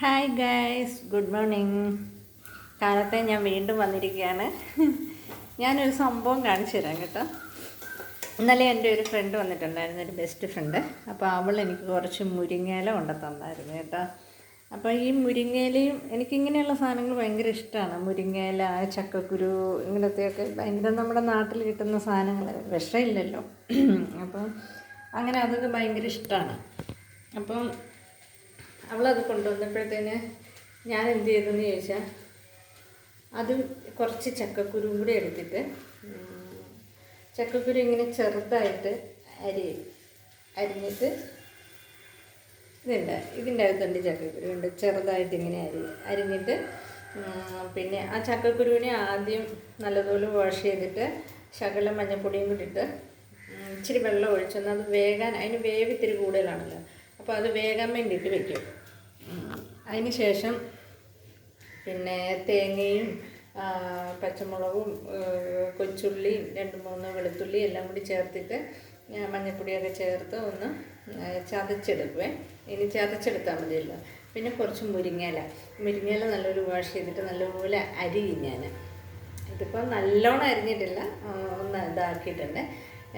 Hi guys good morning കാലത്തെ ഞാൻ വീണ്ടും വന്നിരിക്കുകയാണ്. ഞാനൊരു സംഭവം കാണിച്ചു തരാം കേട്ടോ. ഇന്നലെ എന്റെ ഒരു ഫ്രണ്ട് വന്നിട്ടുണ്ടായിരുന്നു ഒരു ബെസ്റ്റ് ഫ്രണ്ട് അപ്പോൾ അവൾ എനിക്ക് കുറച്ച് മുരിങ്ങയില കൊണ്ട് തന്നായിരുന്നു കേട്ടോ. അപ്പോൾ ഈ മുരിങ്ങയിലയും എനിക്കിങ്ങനെയുള്ള സാധനങ്ങൾ ഭയങ്കര ഇഷ്ടമാണ്. മുരിങ്ങയില ചക്കക്കുരു ഇങ്ങനത്തെയൊക്കെ ഭയങ്കര നമ്മുടെ നാട്ടിൽ കിട്ടുന്ന സാധനങ്ങൾ. വിഷമില്ലല്ലോ. അപ്പം അങ്ങനെ അതൊക്കെ ഭയങ്കര ഇഷ്ടമാണ്. അപ്പം അവളത് കൊണ്ടുവന്നപ്പോഴത്തേന് ഞാൻ എന്ത് ചെയ്തെന്ന് ചോദിച്ചാൽ അത് കുറച്ച് ചക്കക്കുരു കൂടി എടുത്തിട്ട് ചക്കക്കുരു ഇങ്ങനെ ചെറുതായിട്ട് അരി അരിഞ്ഞിട്ട് ഇതുണ്ട്. ഇതിന്റെ അകത്തുണ്ട് ചക്കക്കുരു ഉണ്ട്. ചെറുതായിട്ട് ഇങ്ങനെ അരി അരിഞ്ഞിട്ട് പിന്നെ ആ ചക്കക്കുരുവിനെ ആദ്യം നല്ലതുപോലെ വാഷ് ചെയ്തിട്ട് ശകലം മഞ്ഞപ്പൊടിയും കൂടി ഇട്ട് ഇച്ചിരി വെള്ളം ഒഴിച്ചൊന്ന് അത് വേകാൻ അതിന് വേവ് ഇത്തിരി കൂടുതലാണല്ലോ. അപ്പോൾ അത് വേകാൻ വേണ്ടിയിട്ട് വെക്കും. അതിന് ശേഷം പിന്നെ തേങ്ങയും പച്ചമുളകും കൊച്ചുള്ളിയും രണ്ട് മൂന്ന് വെളുത്തുള്ളി എല്ലാം കൂടി ചേർത്തിട്ട് മഞ്ഞൾപ്പൊടിയൊക്കെ ചേർത്ത് ഒന്ന് ചതച്ചെടുക്കുവേ. ഇനി ചതച്ചെടുത്താൽ മതിയല്ലോ. പിന്നെ കുറച്ച് മുരിങ്ങയില. മുരിങ്ങയില നല്ലൊരു വാഷ് ചെയ്തിട്ട് നല്ലപോലെ അരിയും ഞാൻ ഇതിപ്പോൾ നല്ലോണം അരിഞ്ഞിട്ടില്ല. ഒന്ന് ഇതാക്കിയിട്ടുണ്ട്.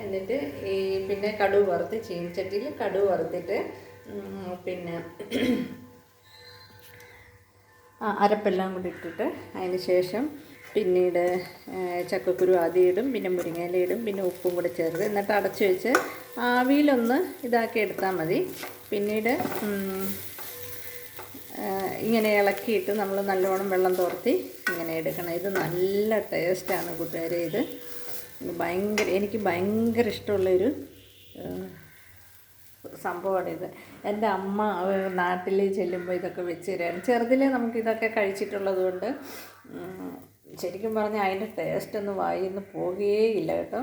എന്നിട്ട് ഈ പിന്നെ കടുവ് വറുത്ത് ചീനിച്ചട്ടിയിൽ കടുവ് വറുത്തിട്ട് പിന്നെ അരപ്പെല്ലാം കൂടി ഇട്ടിട്ട് അതിന് ശേഷം പിന്നീട് ചക്കക്കുരു ആദ്യം ഇടും പിന്നെ മുരിങ്ങയില ഇടും പിന്നെ ഉപ്പും കൂടെ ചേർത്ത് എന്നിട്ട് അടച്ചു വെച്ച് ആവിയിലൊന്ന് ഇതാക്കി എടുത്താൽ മതി. പിന്നീട് ഇങ്ങനെ ഇളക്കിയിട്ട് നമ്മൾ നല്ലോണം വെള്ളം തോർത്തി ഇങ്ങനെ എടുക്കണം. ഇത് നല്ല ടേസ്റ്റാണ് കൂട്ടുകാരെ ഇത്. ഭയങ്കര എനിക്ക് ഭയങ്കര ഇഷ്ടമുള്ളൊരു ഏ, ഇത് എന്റെ അമ്മ നാട്ടിൽ ചെല്ലുമ്പോൾ ഇതൊക്കെ വെച്ച് തരാണ്. ചെറുതിലേ നമുക്ക് ഇതൊക്കെ കഴിച്ചിട്ടുള്ളത് കൊണ്ട് ശരിക്കും പറഞ്ഞാൽ അതിന്റെ ടേസ്റ്റ് ഒന്നും വായിൽ നിന്ന് പോകുകയില്ല കേട്ടോ.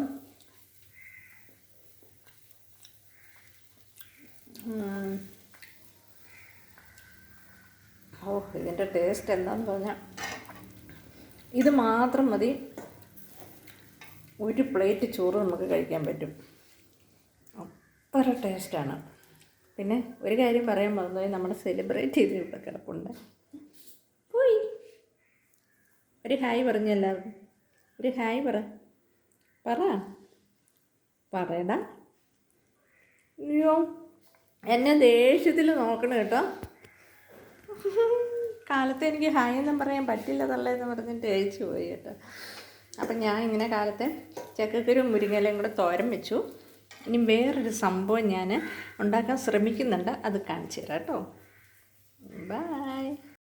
ഓ ഇതിന്റെ ടേസ്റ്റ് എന്താന്ന് പറഞ്ഞാൽ ഇത് മാത്രം മതി. ഒരു പ്ലേറ്റ് ചോറ് നമുക്ക് കഴിക്കാൻ പറ്റും. അത്ര ടേസ്റ്റാണ് പിന്നെ ഒരു കാര്യം പറയാൻ മറന്നുപോയി. നമ്മൾ സെലിബ്രേറ്റ് ചെയ്ത് ഇവിടെ കിടപ്പുണ്ട്. പോയി. ഒരു ഹായ് പറഞ്ഞു എല്ലാവർക്കും. ഒരു ഹായ് പറ. പറ. പറയടാ. അയ്യോ. എന്നെ ദേഷ്യത്തിൽ നോക്കണം കേട്ടോ. കാലത്ത് എനിക്ക് ഹായ് ഒന്നും പറയാൻ പറ്റില്ല തള്ളേന്ന് പറഞ്ഞിട്ട് അയച്ചു പോയി കേട്ടോ. അപ്പം ഞാൻ ഇങ്ങനെ കാലത്തെ ചക്കക്കുരും മുരിങ്ങലയും കൂടെ തോരം വെച്ചു. ഇനി വേറൊരു സംഭവം ഞാൻ ഉണ്ടാക്കാൻ ശ്രമിക്കുന്നുണ്ട്. അത് കാണിച്ചു തരാം കേട്ടോ. ബാ.